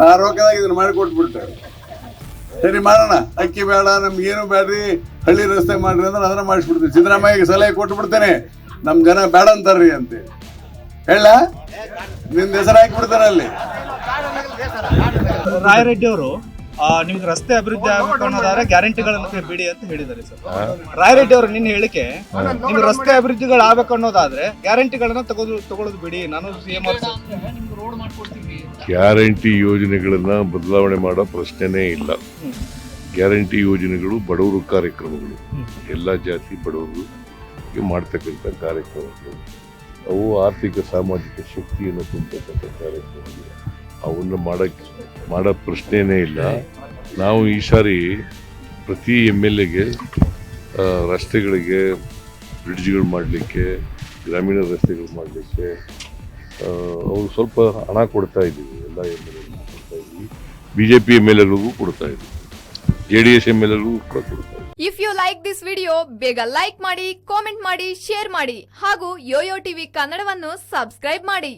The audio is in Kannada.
ಆ ಇದನ್ನ ಮಾಡಿ ಕೊಟ್ಬಿಡ್ತೇವೆ ಸರಿ ಮಾಡೋಣ ಅಕ್ಕಿ ಬೇಡ ನಮ್ಗೇನು ಬೇಡ್ರಿ ಹಳ್ಳಿ ರಸ್ತೆ ಮಾಡ್ರಿ ಅಂದ್ರೆ ಅದನ್ನ ಮಾಡಿಸ್ಬಿಡ್ತೀವಿ ಸಿದ್ದರಾಮಯ್ಯಗೆ ಸಲಹೆ ಕೊಟ್ಟು ಬಿಡ್ತೇನೆ ನಮ್ಮ ಜನ ಬೇಡ ಅಂತಾರ್ರಿ ಅಂತ. ಹೇಳ? ನಿಂದ ಹೆಸರು ಹಾಕಿಬಿಡ್ತಾರೆ ಅಲ್ಲಿ. ರಾಯರೆಡ್ಡಿ ಅವರು ನಿಮ್ಗೆ ರಸ್ತೆ ಅಭಿವೃದ್ಧಿ ಆಗಬೇಕು ಅನ್ನೋದಾದ್ರೆ ಗ್ಯಾರಂಟಿಗಳನ್ನ ಬಿಡಿ ಅಂತ ಹೇಳಿದ್ದಾರೆ ಸರ್. ರಾಯರೆಡ್ಡಿ ಅವರು ನಿನ್ನ ಹೇಳಿಕೆ ನಿಮ್ಗೆ ರಸ್ತೆ ಅಭಿವೃದ್ಧಿಗಳು ಆಗ್ಬೇಕು ಅನ್ನೋದಾದ್ರೆ ಗ್ಯಾರಂಟಿಗಳನ್ನ ತಗೋದು ತಗೊಳ್ಳೋದು ಬಿಡಿ. ನಾನು ಸಿಎಂ ಗ್ಯಾರಂಟಿ ಯೋಜನೆಗಳನ್ನ ಬದಲಾವಣೆ ಮಾಡೋ ಪ್ರಶ್ನೆನೇ ಇಲ್ಲ. ಗ್ಯಾರಂಟಿ ಯೋಜನೆಗಳು ಬಡವರು ಕಾರ್ಯಕ್ರಮಗಳು. ಎಲ್ಲ ಜಾತಿ ಬಡವರು ಮಾಡ್ತಕ್ಕಂಥ ಕಾರ್ಯಕ್ರಮಗಳು. ಅವು ಆರ್ಥಿಕ ಸಾಮಾಜಿಕ ಶಕ್ತಿಯನ್ನು ತುಂಬತಕ್ಕಂಥ ಕಾರ್ಯಕ್ರಮಗಳು. ಅವನ್ನು ಮಾಡಕ್ಕೆ ಮಾಡೋ ಪ್ರಶ್ನೆನೇ ಇಲ್ಲ. ನಾವು ಈ ಸಾರಿ ಪ್ರತಿ ಎಂ ಎಲ್ ಎಗೆ ರಸ್ತೆಗಳಿಗೆ ಬ್ರಿಡ್ಜ್ಗಳು ಮಾಡಲಿಕ್ಕೆ ಗ್ರಾಮೀಣ ರಸ್ತೆಗಳು ಮಾಡಲಿಕ್ಕೆ ಅವರು ಸ್ವಲ್ಪ ಹಣ ಕೊಡ್ತಾ ಇದ್ದೀವಿ. ಎಲ್ಲ ಎಂ ಎಲ್ ಕೊಡ್ತಾ ಇದ್ದೀವಿ. B J P M L ಎಗಳಿಗೂ ಕೊಡ್ತಾ ಇದ್ದೀವಿ. J D S M L ಎಗಳಿಗೂ ಕೂಡ ಕೊಡ್ತಾ ಇದ್ದೀವಿ. If you like this video ಬೇಗ ಲೈಕ್ ಮಾಡಿ ಕಾಮೆಂಟ್ ಮಾಡಿ ಶೇರ್ ಮಾಡಿ ಹಾಗೂ ಯೋಯೋ ಟಿವಿ ಕನ್ನಡವನ್ನು ಸಬ್ಸ್ಕ್ರೈಬ್ ಮಾಡಿ.